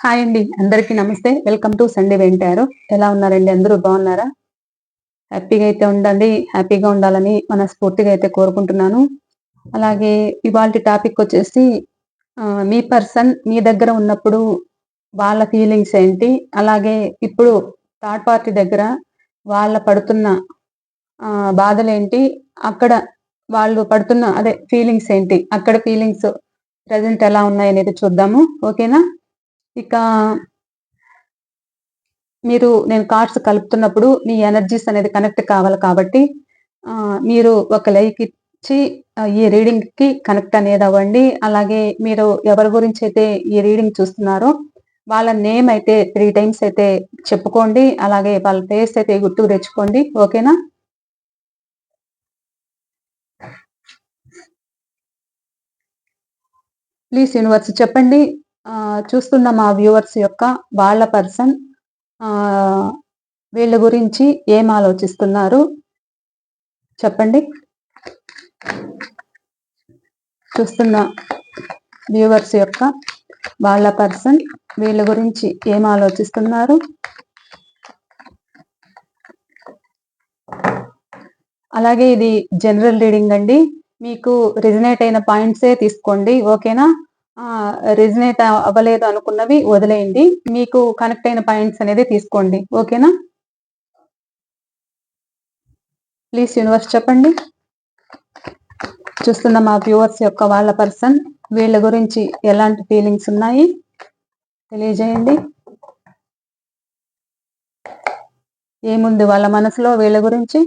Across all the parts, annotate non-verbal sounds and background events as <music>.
Hi అండి అందరికీ నమస్తే. వెల్కమ్ టు సండే వెంటారు ఎలా ఉన్నారండి? అందరూ బాగున్నారా? హ్యాపీగా అయితే ఉండండి. హ్యాపీగా ఉండాలని మనస్ఫూర్తిగా అయితే కోరుకుంటున్నాను. అలాగే ఇవాళ టాపిక్ వచ్చేసి మీ పర్సన్ మీ దగ్గర ఉన్నప్పుడు వాళ్ళ ఫీలింగ్స్ ఏంటి? అలాగే ఇప్పుడు థర్డ్ పార్టీ దగ్గర వాళ్ళ పడుతున్న బాధలేంటి అక్కడ వాళ్ళు పడుతున్న అదే ఫీలింగ్స్ ఏంటి? అక్కడ ఫీలింగ్స్ ప్రజెంట్ ఎలా ఉన్నాయి అనేది చూద్దాము. ఓకేనా? ఇక మీరు నేను కార్డ్స్ కలుపుతున్నప్పుడు మీ ఎనర్జీస్ అనేది కనెక్ట్ కావాలి కాబట్టి మీరు ఒక లైక్ ఇచ్చి ఈ రీడింగ్కి కనెక్ట్ అనేది అవ్వండి. అలాగే మీరు ఎవరి గురించి అయితే ఈ రీడింగ్ చూస్తున్నారో వాళ్ళ నేమ్ అయితే త్రీ టైమ్స్ అయితే చెప్పుకోండి. అలాగే వాళ్ళ ఫేస్ అయితే గుర్తుకు తెచ్చుకోండి. ఓకేనా? ప్లీజ్ యూనివర్స్ చెప్పండి. చూస్తున్న మా వ్యూవర్స్ యొక్క వాళ్ళ పర్సన్. వీళ్ళ గురించి ఏం ఆలోచిస్తున్నారు? చెప్పండి. చూస్తున్న వ్యూవర్స్ యొక్క వాళ్ళ పర్సన్ వీళ్ళ గురించి ఏం ఆలోచిస్తున్నారు? అలాగే ఇది జనరల్ రీడింగ్ అండి. మీకు రిజనేట్ అయిన పాయింట్సే తీసుకోండి. ఓకేనా? రిజనేట్ అవ్వలేదు అనుకున్నవి వదిలేయండి. మీకు కనెక్ట్ అయిన పాయింట్స్ అనేది తీసుకోండి. ఓకేనా? ప్లీజ్ యూనివర్స్ చెప్పండి. చూస్తున్న మా వ్యూవర్స్ యొక్క వాళ్ళ పర్సన్ వీళ్ళ గురించి ఎలాంటి ఫీలింగ్స్ ఉన్నాయి? తెలియజేయండి. ఏముంది వాళ్ళ మనసులో వీళ్ళ గురించి?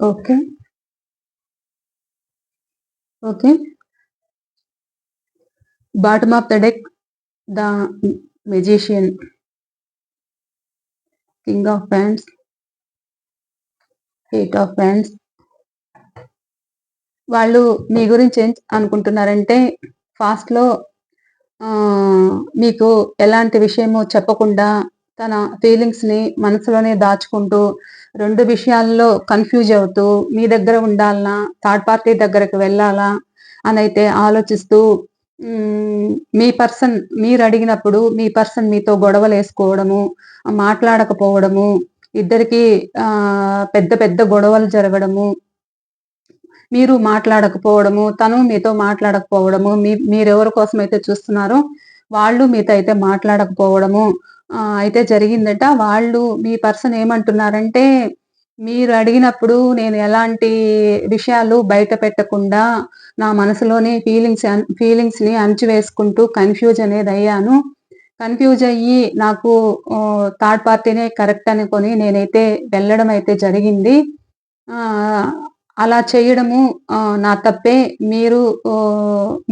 Okay. Okay. Bottom of the deck the magician. King of wands eight of wands వాళ్ళు మీ గురించి ఏం అనుకుంటున్నారంటే ఫాస్ట్లో మీకు ఎలాంటి విషయమో చెప్పకుండా తన ఫీలింగ్స్ని మనసులోనే దాచుకుంటూ రెండు విషయాల్లో కన్ఫ్యూజ్ అవుతూ మీ దగ్గర ఉండాలనా థర్డ్ పార్టీ దగ్గరకు వెళ్ళాలా అని అయితే ఆలోచిస్తూ మీ పర్సన్ మీరు అడిగినప్పుడు మీ పర్సన్ మీతో గొడవలు వేసుకోవడము మాట్లాడకపోవడము ఇద్దరికి పెద్ద పెద్ద గొడవలు జరగడము మీరు మాట్లాడకపోవడము తను మీతో మాట్లాడకపోవడము మీ మీరెవరి కోసం అయితే చూస్తున్నారో వాళ్ళు మీతో అయితే మాట్లాడకపోవడము అయితే జరిగిందట. వాళ్ళు మీ పర్సన్ ఏమంటున్నారంటే మీరు అడిగినప్పుడు నేను ఎలాంటి విషయాలు బయట పెట్టకుండా నా మనసులోని ఫీలింగ్స్ ఫీలింగ్స్ని అణచివేసుకుంటూ కన్ఫ్యూజ్ అనేది అయ్యాను. కన్ఫ్యూజ్ అయ్యి నాకు థర్డ్ పార్టీనే కరెక్ట్ అనుకొని నేనైతే వెళ్ళడం అయితే జరిగింది. అలా చేయడము నా తప్పే. మీరు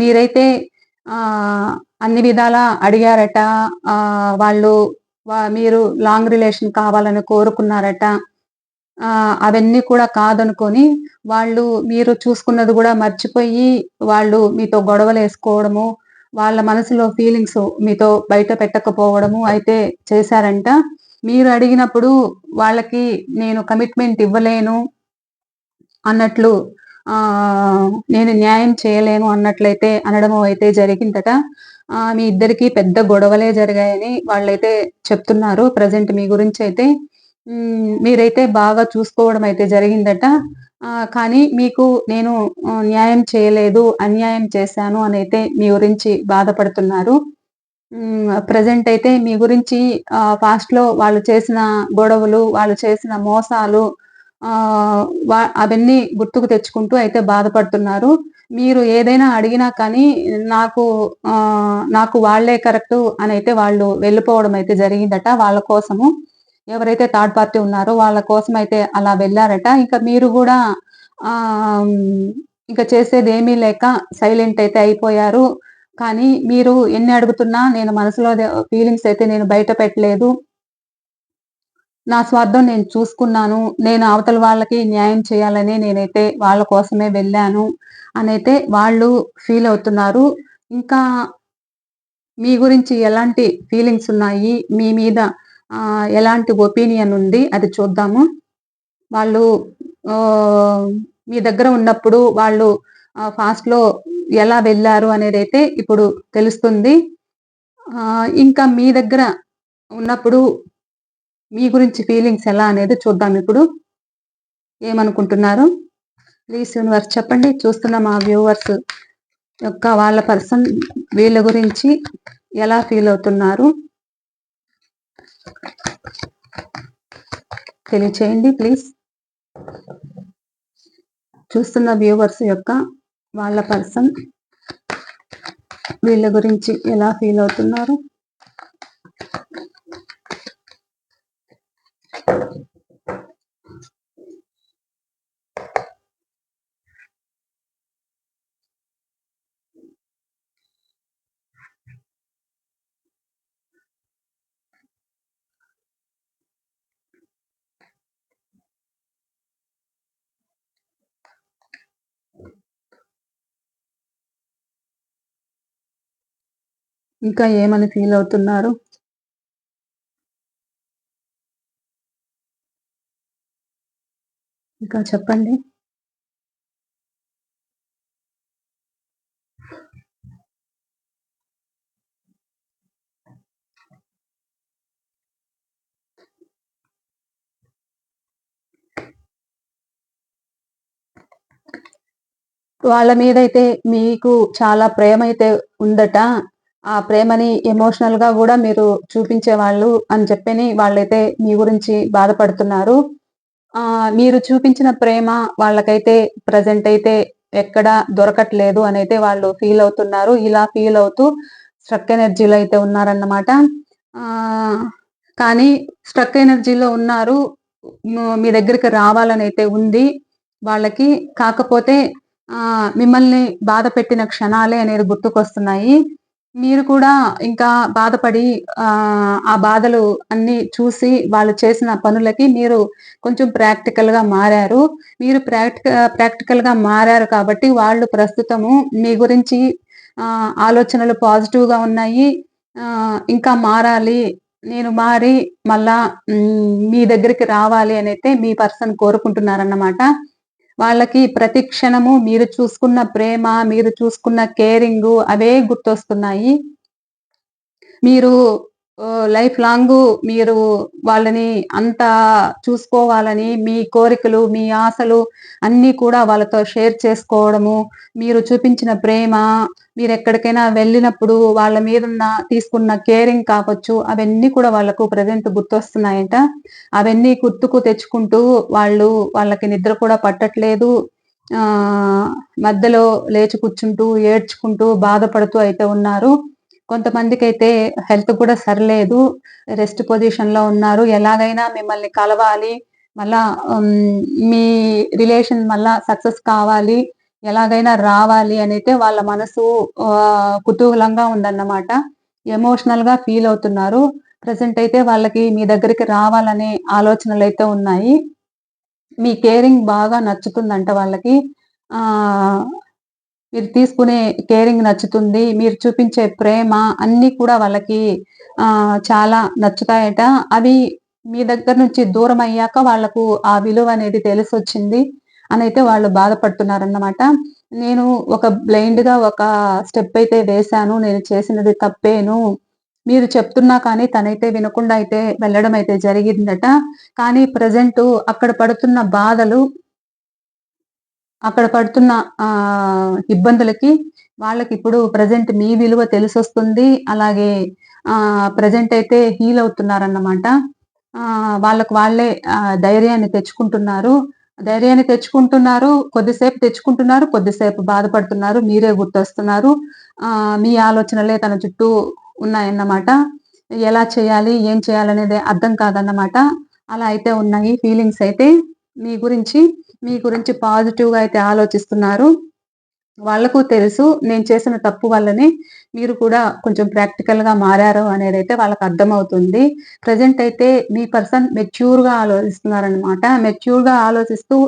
మీరైతే అన్ని విధాలా అడిగారట. వాళ్ళు మీరు లాంగ్ రిలేషన్ కావాలని కోరుకున్నారట. అవన్నీ కూడా కాదనుకొని వాళ్ళు మీరు చూసుకున్నది కూడా మర్చిపోయి వాళ్ళు మీతో గొడవలు వేసుకోవడము వాళ్ళ మనసులో ఫీలింగ్స్ మీతో బయట పెట్టకపోవడము అయితే చేశారంట. మీరు అడిగినప్పుడు వాళ్ళకి నేను కమిట్మెంట్ ఇవ్వలేను అన్నట్లు నేను న్యాయం చేయలేను అన్నట్లయితే అనడం అయితే జరిగిందట. మీ ఇద్దరికి పెద్ద గొడవలే జరిగాయని వాళ్ళైతే చెప్తున్నారు ప్రజెంట్ మీ గురించి అయితే. మీరైతే బాగా చూసుకోవడం అయితే జరిగిందట. కానీ మీకు నేను న్యాయం చేయలేదు అన్యాయం చేశాను అని అయితే మీ గురించి బాధపడుతున్నారు. ప్రజెంట్ అయితే మీ గురించి ఫాస్ట్లో వాళ్ళు చేసిన గొడవలు వాళ్ళు చేసిన మోసాలు అవన్నీ గుర్తుకు తెచ్చుకుంటూ అయితే బాధపడుతున్నారు. మీరు ఏదైనా అడిగినా కానీ నాకు నాకు వాళ్ళే కరెక్ట్ అని అయితే వాళ్ళు వెళ్ళిపోవడం అయితే జరిగిందట వాళ్ళ కోసము. ఎవరైతే థర్డ్ పార్టీ ఉన్నారో వాళ్ళ కోసం అయితే అలా వెళ్ళారట. ఇంకా మీరు కూడా ఆ ఇంకా చేసేది ఏమీ లేక సైలెంట్ అయితే అయిపోయారు. కానీ మీరు ఎన్ని అడుగుతున్నా నేను మనసులో ఫీలింగ్స్ అయితే నేను బయట పెట్టలేదు. నా స్వార్థం నేను చూసుకున్నాను నేను అవతల వాళ్ళకి న్యాయం చేయాలని నేనైతే వాళ్ళ కోసమే వెళ్ళాను అనైతే వాళ్ళు ఫీల్ అవుతున్నారు. ఇంకా మీ గురించి ఎలాంటి ఫీలింగ్స్ ఉన్నాయి? మీ మీద ఎలాంటి ఒపీనియన్ ఉంది? అది చూద్దాము. వాళ్ళు మీ దగ్గర ఉన్నప్పుడు వాళ్ళు ఫాస్ట్లో ఎలా వెళ్ళారు అనేది అయితే ఇప్పుడు తెలుస్తుంది. ఇంకా మీ దగ్గర ఉన్నప్పుడు మీ గురించి ఫీలింగ్స్ ఎలా అనేది చూద్దాం. ఇప్పుడు ఏమనుకుంటున్నారు? ప్లీజ్ యూనివర్స్ చెప్పండి. చూస్తున్న మా వ్యూవర్స్ యొక్క వాళ్ళ పర్సన్ వీళ్ళ గురించి ఎలా ఫీల్ అవుతున్నారు? తెలియచేయండి ప్లీజ్ చూస్తున్న వ్యూవర్స్ యొక్క వాళ్ళ పర్సన్ వీళ్ళ గురించి ఎలా ఫీల్ అవుతున్నారు? ఇంకా ఏమని ఫీల్ అవుతున్నారు? ఇంకా చెప్పండి. వాళ్ళ మీద అయితే మీకు చాలా ప్రేమ అయితే ఉందట. ఆ ప్రేమని ఎమోషనల్గా కూడా మీరు చూపించే వాళ్ళు అని చెప్పని వాళ్ళైతే మీ గురించి బాధపడుతున్నారు. ఆ మీరు చూపించిన ప్రేమ వాళ్ళకైతే ప్రజెంట్ అయితే ఎక్కడ దొరకట్లేదు అని అయితే వాళ్ళు ఫీల్ అవుతున్నారు. ఇలా ఫీల్ అవుతూ స్ట్రక్ ఎనర్జీలో అయితే ఉన్నారన్నమాట. ఆ కానీ స్ట్రక్ ఎనర్జీలో ఉన్నారు మీ దగ్గరికి రావాలని అయితే ఉంది. వాళ్ళకి కాకపోతే ఆ మిమ్మల్ని బాధ పెట్టిన క్షణాలే అనేది గుర్తుకొస్తున్నాయి. మీరు కూడా ఇంకా బాధపడి ఆ బాధలు అన్ని చూసి వాళ్ళు చేసిన పనులకి మీరు కొంచెం ప్రాక్టికల్గా మారారు. మీరు ప్రాక్టిక ప్రాక్టికల్గా మారారు కాబట్టి వాళ్ళు ప్రస్తుతము మీ గురించి ఆలోచనలు పాజిటివ్గా ఉన్నాయి. ఇంకా మారాలి. నేను మారి మళ్ళా మీ దగ్గరికి రావాలి అని అయితే మీ పర్సన్ కోరుకుంటున్నారన్నమాట. వాళ్ళకి ప్రతి క్షణము మీరు చూసుకున్న ప్రేమ మీరు చూసుకున్న కేరింగ్ అవే గుర్తొస్తున్నాయి. మీరు లైఫ్ లాంగ్ మీరు వాళ్ళని అంత చూసుకోవాలని మీ కోరికలు మీ ఆశలు అన్నీ కూడా వాళ్ళతో షేర్ చేసుకోవడము మీరు చూపించిన ప్రేమ మీరు ఎక్కడికైనా వెళ్ళినప్పుడు వాళ్ళ మీదున్న తీసుకున్న కేరింగ్ కావచ్చు అవన్నీ కూడా వాళ్ళకు ప్రజెంట్ గుర్తొస్తున్నాయంట. అవన్నీ గుర్తుకు తెచ్చుకుంటూ వాళ్ళు వాళ్ళకి నిద్ర కూడా పట్టట్లేదు. ఆ మధ్యలో లేచి కూర్చుంటూ ఏడ్చుకుంటూ బాధపడుతూ అయితే ఉన్నారు. కొంతమందికి అయితే హెల్త్ కూడా సరిలేదు రెస్ట్ పొజిషన్లో ఉన్నారు. ఎలాగైనా మిమ్మల్ని కలవాలి మళ్ళా మీ రిలేషన్ మళ్ళా సక్సెస్ కావాలి ఎలాగైనా రావాలి అనైతే వాళ్ళ మనసు కుతూహలంగా ఉందన్నమాట. ఎమోషనల్గా ఫీల్ అవుతున్నారు. ప్రజెంట్ అయితే వాళ్ళకి మీ దగ్గరికి రావాలనే ఆలోచనలు అయితే ఉన్నాయి. మీ కేరింగ్ బాగా నచ్చుతుందంట వాళ్ళకి. ఆ మీరు తీసుకునే కేరింగ్ నచ్చుతుంది మీరు చూపించే ప్రేమ అన్ని కూడా వాళ్ళకి ఆ చాలా నచ్చుతాయట. అవి మీ దగ్గర నుంచి దూరం అయ్యాక వాళ్ళకు ఆ విలువ అనేది తెలిసి వచ్చింది అని అయితే వాళ్ళు బాధపడుతున్నారన్నమాట. నేను ఒక బ్లైండ్గా ఒక స్టెప్ అయితే వేశాను నేను చేసినది తప్పేను. మీరు చెప్తున్నా కానీ తనైతే వినకుండా అయితే వెళ్ళడం అయితే జరిగిందట. కానీ ప్రజెంట్ అక్కడ పడుతున్న బాధలు అక్కడ పడుతున్న ఆ ఇబ్బందులకి వాళ్ళకి ఇప్పుడు ప్రజెంట్ మీ విలువ తెలిసొస్తుంది. అలాగే ఆ ప్రజెంట్ అయితే హీల్ అవుతున్నారన్నమాట. ఆ వాళ్ళకు వాళ్ళే ధైర్యాన్ని తెచ్చుకుంటున్నారు. ధైర్యాన్ని తెచ్చుకుంటున్నారు కొద్దిసేపు తెచ్చుకుంటున్నారు కొద్దిసేపు బాధపడుతున్నారు మీరే గుర్తొస్తున్నారు. ఆ మీ ఆలోచనలే తన చుట్టూ ఉన్నాయన్నమాట. ఎలా చేయాలి ఏం చేయాలనేది అర్థం కాదన్నమాట. అలా అయితే ఉన్నాయి ఫీలింగ్స్ అయితే మీ గురించి. మీ గురించి పాజిటివ్గా అయితే ఆలోచిస్తున్నారు. వాళ్ళకు తెలుసు నేను చేసిన తప్పు వల్లనే మీరు కూడా కొంచెం ప్రాక్టికల్గా మారారు అనేది అయితే వాళ్ళకి అర్థమవుతుంది. ప్రజెంట్ అయితే మీ పర్సన్ మెచ్యూర్గా ఆలోచిస్తున్నారనమాట మెచ్యూర్గా ఆలోచిస్తూ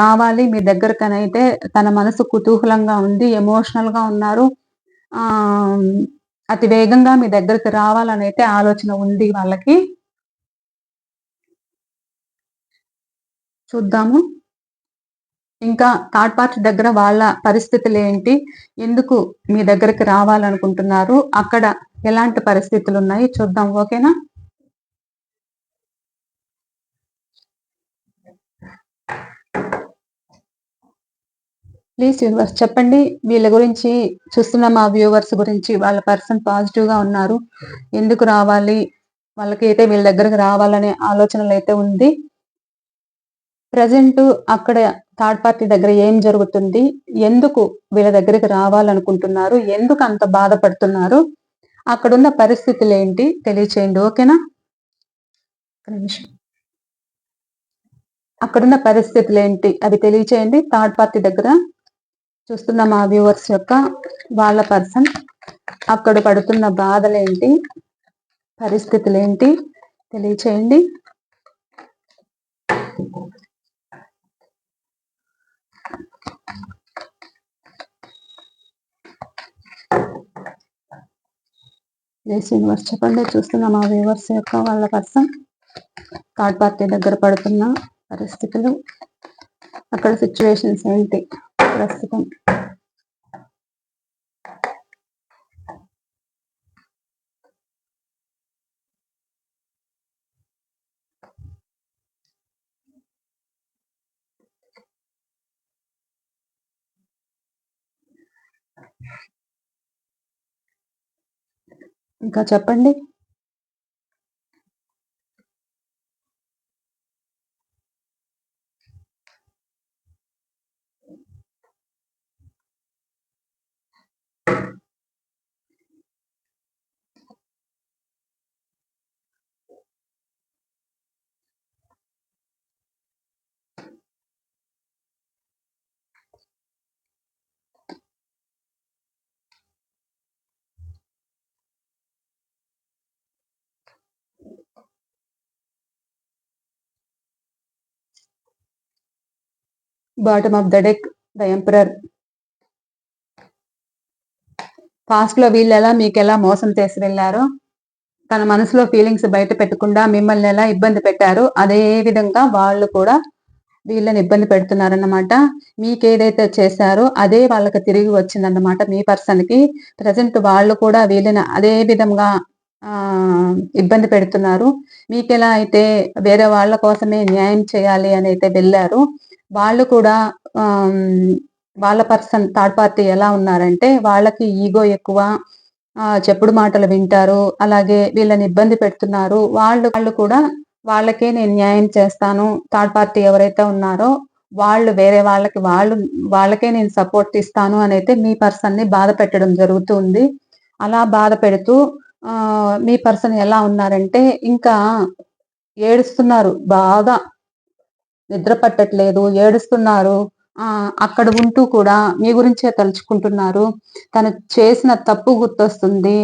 రావాలి. మీ దగ్గరకనైతే తన మనసు కుతూహలంగా ఉంది ఎమోషనల్గా ఉన్నారు. అతి వేగంగా మీ దగ్గరికి రావాలని అయితే ఆలోచన ఉంది వాళ్ళకి. చూద్దాము. ఇంకా థర్డ్ పార్టీ దగ్గర వాళ్ళ పరిస్థితులు ఏంటి? ఎందుకు మీ దగ్గరికి రావాలనుకుంటున్నారు? అక్కడ ఎలాంటి పరిస్థితులు ఉన్నాయి? చూద్దాం ఓకేనా? ప్లీజ్ యూనివర్స్ చెప్పండి. వీళ్ళ గురించి చూస్తున్న మా వ్యూవర్స్ గురించి. వాళ్ళ పర్సన్ పాజిటివ్గా ఉన్నారు. ఎందుకు రావాలి? వాళ్ళకి అయితే వీళ్ళ దగ్గరకు రావాలనే ఆలోచనలు అయితే ఉంది. ప్రజెంట్ అక్కడ థర్డ్ పార్టీ దగ్గర ఏం జరుగుతుంది? ఎందుకు వీళ్ళ దగ్గరికి రావాలనుకుంటున్నారు? ఎందుకు అంత బాధపడుతున్నారు? అక్కడున్న పరిస్థితులు ఏంటి? తెలియచేయండి ఓకేనా? అక్కడున్న పరిస్థితులు ఏంటి? అది తెలియచేయండి థర్డ్ పార్టీ దగ్గర. చూస్తున్న మా వ్యూవర్స్ యొక్క వాళ్ళ పర్సన్. అక్కడ పడుతున్న బాధలేంటి పరిస్థితులు ఏంటి? తెలియచేయండి. జేసీ యూనివర్స్ చెప్పండి చూస్తున్న మా వ్యూవర్స్ యొక్క వాళ్ళ పర్సన్ థర్డ్ పార్టీ దగ్గర పడుతున్న పరిస్థితులు. అక్కడ సిచ్యువేషన్స్ ఏంటి? ప్రస్తుతం. ఇంకా చెప్పండి. Bottom of the deck the emperor పాస్ట్లో వీళ్ళు ఎలా మీకు ఎలా మోసం చేసి వెళ్ళారో తన మనసులో ఫీలింగ్స్ బయట పెట్టకుండా మిమ్మల్ని ఎలా ఇబ్బంది పెట్టారో అదే విధంగా వాళ్ళు కూడా వీళ్ళని ఇబ్బంది పెడుతున్నారన్నమాట. మీకు ఏదైతే చేశారో అదే వాళ్ళకి తిరిగి వచ్చిందన్నమాట. మీ పర్సన్కి. ప్రజెంట్ వాళ్ళు కూడా వీళ్ళని అదే విధంగా ఇబ్బంది పెడుతున్నారు. మీకు ఎలా అయితే వేరే వాళ్ళ కోసమే న్యాయం చేయాలి అని అయితే వెళ్ళారు వాళ్ళు కూడా వాళ్ళ పర్సన్ థర్డ్ పార్టీ ఎలా ఉన్నారంటే వాళ్ళకి ఈగో ఎక్కువ చెప్పుడు మాటలు వింటారు అలాగే వీళ్ళని ఇబ్బంది పెడుతున్నారు. వాళ్ళు వాళ్ళు కూడా వాళ్ళకే నేను న్యాయం చేస్తాను థర్డ్ పార్టీ ఎవరైతే ఉన్నారో వాళ్ళు వేరే వాళ్ళకి వాళ్ళు వాళ్ళకే నేను సపోర్ట్ ఇస్తాను అని అయితే మీ పర్సన్ని బాధ పెట్టడం జరుగుతుంది. అలా బాధ పెడుతూ మీ పర్సన్ ఎలా ఉన్నారంటే ఇంకా ఏడుస్తున్నారు బాగా. నిద్ర పట్టట్లేదు ఏడుస్తున్నారు. ఆ అక్కడ ఉంటూ కూడా మీ గురించే తలుచుకుంటున్నారు. తను చేసిన తప్పు గుర్తొస్తుంది.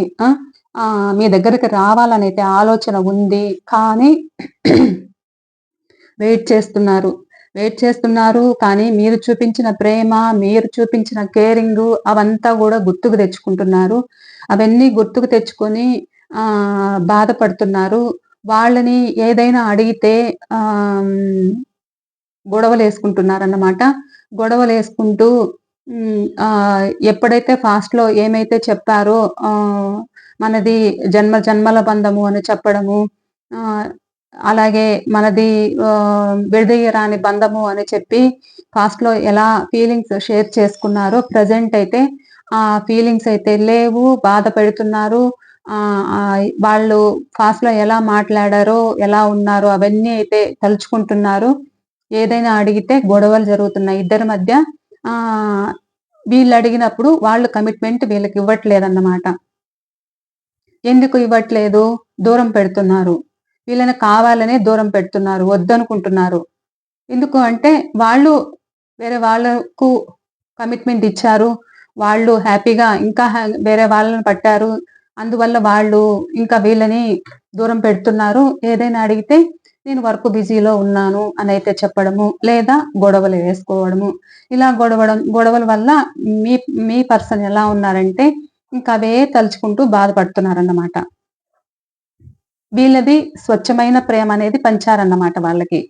ఆ మీ దగ్గరికి రావాలనైతే ఆలోచన ఉంది. కానీ <clears throat> వెయిట్ చేస్తున్నారు. వెయిట్ చేస్తున్నారు. కానీ మీరు చూపించిన ప్రేమ మీరు చూపించిన కేరింగ్ అవంతా కూడా గుర్తుకు తెచ్చుకుంటున్నారు. అవన్నీ గుర్తుకు తెచ్చుకొని ఆ బాధపడుతున్నారు. వాళ్ళని ఏదైనా అడిగితే గొడవలు వేసుకుంటున్నారన్నమాట గొడవలు వేసుకుంటూ ఎప్పుడైతే ఫాస్ట్లో ఏమైతే చెప్పారో మనది జన్మ జన్మల బంధము అని చెప్పడము అలాగే మనది విడదీయరాని బంధము అని చెప్పి ఫాస్ట్లో ఎలా ఫీలింగ్స్ షేర్ చేసుకున్నారో ప్రజెంట్ అయితే ఆ ఫీలింగ్స్ అయితే లేవు బాధ పెడుతున్నారు. వాళ్ళు ఫాస్ట్లో ఎలా మాట్లాడారో ఎలా ఉన్నారో అవన్నీ అయితే తలుచుకుంటున్నారు. ఏదైనా అడిగితే గొడవలు జరుగుతున్నాయి. ఇద్దరి మధ్య ఆ వీళ్ళు అడిగినప్పుడు వాళ్ళు కమిట్మెంట్ వీళ్ళకి ఇవ్వట్లేదు అన్నమాట ఎందుకు ఇవ్వట్లేదు? దూరం పెడుతున్నారు. వీళ్ళని కావాలనే దూరం పెడుతున్నారు. వద్దనుకుంటున్నారు. ఎందుకు అంటే వాళ్ళు వేరే వాళ్ళకు కమిట్మెంట్ ఇచ్చారు. వాళ్ళు హ్యాపీగా ఇంకా వేరే వాళ్ళని పట్టారు. అందువల్ల వాళ్ళు ఇంకా వీళ్ళని దూరం పెడుతున్నారు. ఏదైనా అడిగితే నేను వర్క్ బిజీలో ఉన్నాను అని అయితే చెప్పడము లేదా గొడవలు వేసుకోవడము. ఇలా గొడవడం గొడవల వల్ల మీ మీ పర్సన్ ఎలా ఉన్నారంటే ఇంకా అవే తలుచుకుంటూ బాధపడుతున్నారన్నమాట. వీళ్ళది స్వచ్ఛమైన ప్రేమ అనేది పంచారన్నమాట వాళ్ళకి.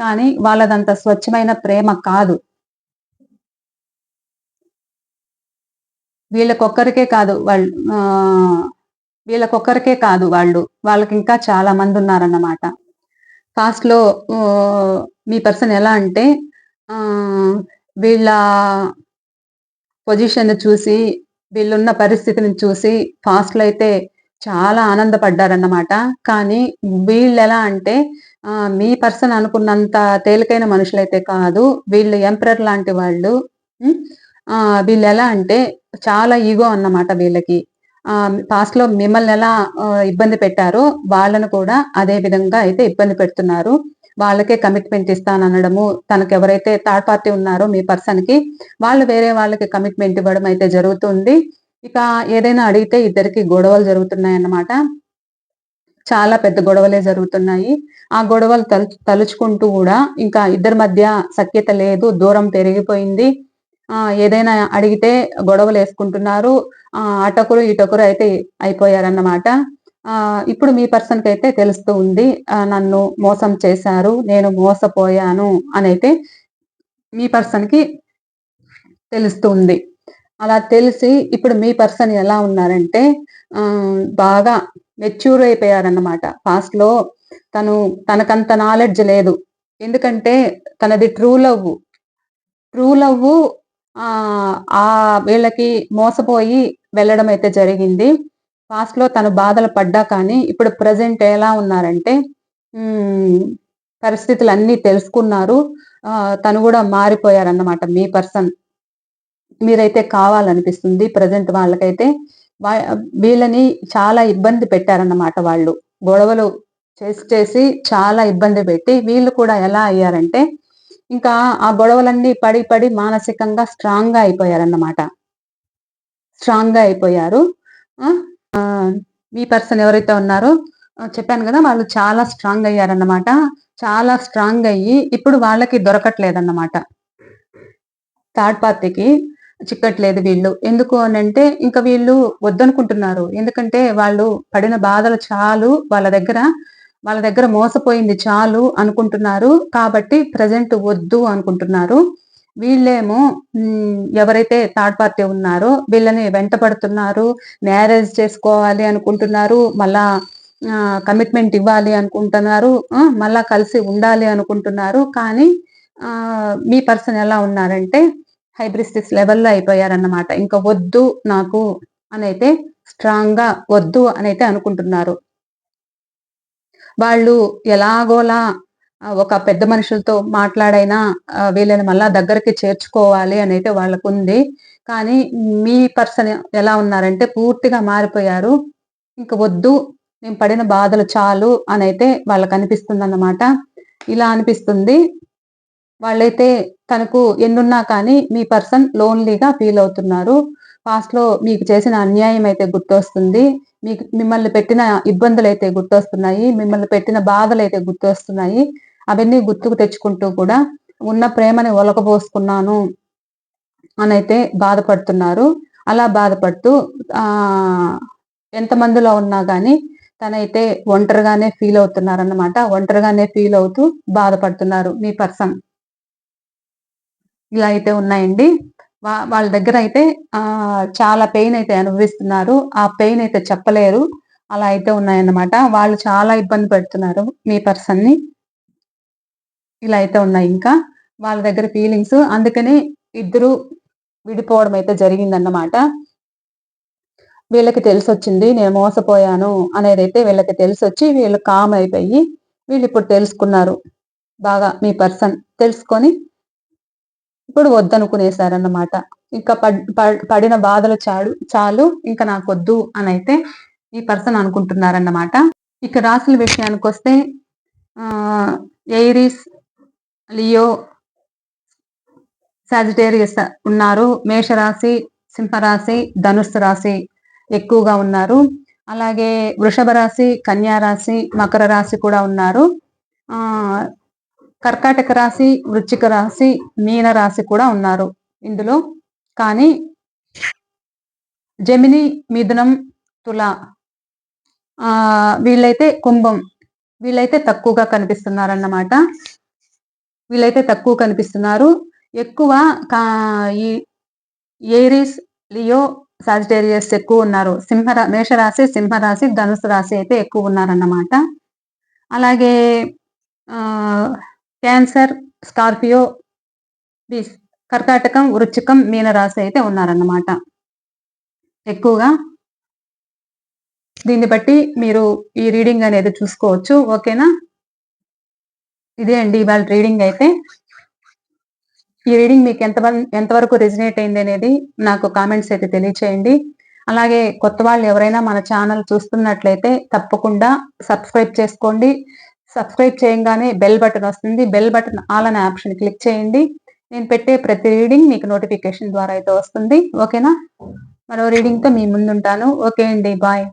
కానీ వాళ్ళదంత స్వచ్ఛమైన ప్రేమ కాదు. వీళ్ళకొక్కరికే కాదు వాళ్ళు వీళ్ళకొక్కరికే కాదు వాళ్ళు. వాళ్ళకి ఇంకా చాలా మంది ఉన్నారన్నమాట. ఫాస్ట్లో మీ పర్సన్ ఎలా అంటే వీళ్ళ పొజిషన్ చూసి వీళ్ళున్న పరిస్థితిని చూసి ఫాస్ట్లో అయితే చాలా ఆనందపడ్డారన్నమాట. కానీ వీళ్ళు ఎలా అంటే మీ పర్సన్ అనుకున్నంత తేలికైన మనుషులైతే కాదు. వీళ్ళు ఎంప్రర్ లాంటి వాళ్ళు వీళ్ళు ఎలా అంటే చాలా ఈగో అన్నమాట వీళ్ళకి. పాస్ట్లో మిమ్మల్ని ఎలా ఇబ్బంది పెట్టారో వాళ్ళను కూడా అదే విధంగా అయితే ఇబ్బంది పెడుతున్నారు. వాళ్ళకే కమిట్మెంట్ ఇస్తాననడము తనకు ఎవరైతే థర్డ్ పార్టీ ఉన్నారో మీ పర్సన్కి వాళ్ళు వేరే వాళ్ళకి కమిట్మెంట్ ఇవ్వడం అయితే జరుగుతుంది. ఇక ఏదైనా అడిగితే ఇద్దరికి గొడవలు జరుగుతున్నాయి అన్నమాట. చాలా పెద్ద గొడవలే జరుగుతున్నాయి. ఆ గొడవలు తలు తలుచుకుంటూ కూడా ఇంకా ఇద్దరి మధ్య సఖ్యత లేదు దూరం పెరిగిపోయింది. ఏదైనా అడిగితే గొడవలు వేసుకుంటున్నారు. అటొకరు ఇటొకరు అయితే అయిపోయారన్నమాట. ఇప్పుడు మీ పర్సన్కి అయితే తెలుస్తూ ఉంది. నన్ను మోసం చేశారు నేను మోసపోయాను అని అయితే మీ పర్సన్కి తెలుస్తుంది అలా తెలిసి ఇప్పుడు మీ పర్సన్ ఎలా ఉన్నారంటే బాగా మెచ్యూర్ అయిపోయారన్నమాట. పాస్ట్లో తను తనకంత నాలెడ్జ్ లేదు. ఎందుకంటే తనది ట్రూ లవ్ ట్రూ లవ్ ఆ వీళ్ళకి మోసపోయి వెళ్ళడం అయితే జరిగింది. పాస్ట్లో తను బాధలు పడ్డా కానీ ఇప్పుడు ప్రజెంట్ ఎలా ఉన్నారంటే పరిస్థితులు అన్ని తెలుసుకున్నారు. తను కూడా మారిపోయారన్నమాట మీ పర్సన్ మీరైతే కావాలనిపిస్తుంది ప్రజెంట్ వాళ్ళకైతే. వీళ్ళని చాలా ఇబ్బంది పెట్టారన్నమాట వాళ్ళు. గొడవలు చేసి చేసి చాలా ఇబ్బంది పెట్టి వీళ్ళు కూడా ఎలా అయ్యారంటే ఇంకా ఆ గొడవలన్నీ పడి పడి మానసికంగా స్ట్రాంగ్గా అయిపోయారన్నమాట. స్ట్రాంగ్గా అయిపోయారు మీ పర్సన్ ఎవరైతే ఉన్నారో చెప్పాను కదా వాళ్ళు చాలా స్ట్రాంగ్ అయ్యారన్నమాట. చాలా స్ట్రాంగ్ అయ్యి ఇప్పుడు వాళ్ళకి దొరకట్లేదన్నమాట. థర్డ్ పార్టీకి చిక్కట్లేదు వీళ్ళు. ఎందుకు అని అంటే ఇంకా వీళ్ళు వద్దనుకుంటున్నారు. ఎందుకంటే వాళ్ళు పడిన బాధలు చాలు వాళ్ళ దగ్గర. వాళ్ళ దగ్గర మోసపోయింది చాలు అనుకుంటున్నారు. కాబట్టి ప్రజెంట్ వద్దు అనుకుంటున్నారు. వీళ్ళేమో ఎవరైతే థర్డ్ పార్టీ ఉన్నారో వీళ్ళని వెంటపడుతున్నారు. మ్యారేజ్ చేసుకోవాలి అనుకుంటున్నారు. మళ్ళా కమిట్మెంట్ ఇవ్వాలి అనుకుంటున్నారు. మళ్ళా కలిసి ఉండాలి అనుకుంటున్నారు. కానీ మీ పర్సన్ ఎలా ఉన్నారంటే హైబ్రిస్టిస్ లెవెల్లో అయిపోయారన్నమాట. ఇంకా వద్దు నాకు అని అయితే వద్దు అని అయితే అనుకుంటున్నారు. వాళ్ళు ఎలాగోలా ఒక పెద్ద మనుషులతో మాట్లాడైనా వీళ్ళని మళ్ళా దగ్గరికి చేర్చుకోవాలి అని అయితే వాళ్ళకు ఉంది కానీ మీ పర్సన్ ఎలా ఉన్నారంటే పూర్తిగా మారిపోయారు. ఇంక వద్దు నేను పడిన బాధలు చాలు అని అయితే వాళ్ళకి అనిపిస్తుంది అన్నమాట ఇలా అనిపిస్తుంది. వాళ్ళైతే తనకు ఎన్నున్నా కానీ మీ పర్సన్ లోన్లీగా ఫీల్ అవుతున్నారు పాస్ట్లో మీకు చేసిన అన్యాయం అయితే గుర్తొస్తుంది. మీకు మిమ్మల్ని పెట్టిన ఇబ్బందులు అయితే గుర్తొస్తున్నాయి. మిమ్మల్ని పెట్టిన బాధలు అయితే గుర్తొస్తున్నాయి. అవన్నీ గుర్తుకు తెచ్చుకుంటూ కూడా ఉన్న ప్రేమని ఒలకబోసుకున్నాను అని అయితే బాధపడుతున్నారు. అలా బాధపడుతూ ఆ ఎంతమందిలో ఉన్నా కానీ తనైతే ఒంటరిగానే ఫీల్ అవుతున్నారు అన్నమాట ఒంటరిగానే ఫీల్ అవుతూ బాధపడుతున్నారు మీ పర్సన్. ఇలా అయితే ఉన్నాయండి. వాళ్ళ దగ్గర అయితే చాలా పెయిన్ అయితే అనుభవిస్తున్నారు. ఆ పెయిన్ అయితే చెప్పలేరు. అలా అయితే ఉన్నాయన్నమాట. వాళ్ళు చాలా ఇబ్బంది పెడుతున్నారు మీ పర్సన్ని. ఇలా అయితే ఉన్నాయి ఇంకా. వాళ్ళ దగ్గర ఫీలింగ్స్. అందుకని ఇద్దరు విడిపోవడం అయితే జరిగిందన్నమాట. వీళ్ళకి తెలిసి వచ్చింది నేను మోసపోయాను అనేది అయితే వీళ్ళకి తెలిసి వచ్చి వీళ్ళు కామ్ అయిపోయి వీళ్ళు ఇప్పుడు తెలుసుకున్నారు. బాగా మీ పర్సన్ తెలుసుకొని ఇప్పుడు వద్దనుకునేశారన్నమాట ఇంకా పడిన బాధలు చాలు చాలు ఇంకా నాకు వద్దు అని అయితే ఈ పర్సన్ అనుకుంటున్నారన్నమాట. ఇక రాసుల విషయానికి వస్తే ఎయిరీస్ లియో సాజిటేరియస్ ఉన్నారు. మేషరాశి సింహరాశి ధనుస్సు రాశి ఎక్కువగా ఉన్నారు. అలాగే వృషభ రాశి కన్యా రాశి మకర రాశి కూడా ఉన్నారు. ఆ కర్కాటక రాశి వృచ్చిక రాశి మీన రాశి కూడా ఉన్నారు. ఇందులో కానీ జమిని మిథునం తుల వీళ్ళైతే కుంభం. వీళ్ళైతే తక్కువగా కనిపిస్తున్నారన్నమాట. వీళ్ళైతే తక్కువ కనిపిస్తున్నారు. ఎక్కువ ఈ ఏరీస్ లియో సాజిటేరియస్ ఎక్కువ ఉన్నారు. సింహ మేషరాశి సింహరాశి ధనుసు రాశి అయితే ఎక్కువ ఉన్నారన్నమాట. అలాగే క్యాన్సర్ స్కార్పియో బీస్ కర్కాటకం వృచ్చికం మీనరాశి అయితే ఉన్నారన్నమాట. ఎక్కువగా దీన్ని బట్టి మీరు ఈ రీడింగ్ అనేది చూసుకోవచ్చు. ఓకేనా? ఇదే అండి ఇవాళ రీడింగ్ అయితే. ఈ రీడింగ్ మీకు ఎంత ఎంతవరకు రెజినేట్ అయింది అనేది నాకు కామెంట్స్ అయితే తెలియచేయండి. అలాగే కొత్త వాళ్ళు ఎవరైనా మన ఛానల్ చూస్తున్నట్లయితే తప్పకుండా సబ్స్క్రైబ్ చేసుకోండి. సబ్స్క్రైబ్ చేయంగానే బెల్ బటన్ వస్తుంది. బెల్ బటన్ ఆల్ అనే ఆప్షన్ క్లిక్ చేయండి. నేను పెట్టే ప్రతి రీడింగ్ మీకు నోటిఫికేషన్ ద్వారా అయితే వస్తుంది. ఓకేనా? మరో రీడింగ్తో మీ ముందుంటాను. ఓకే అండి. బాయ్.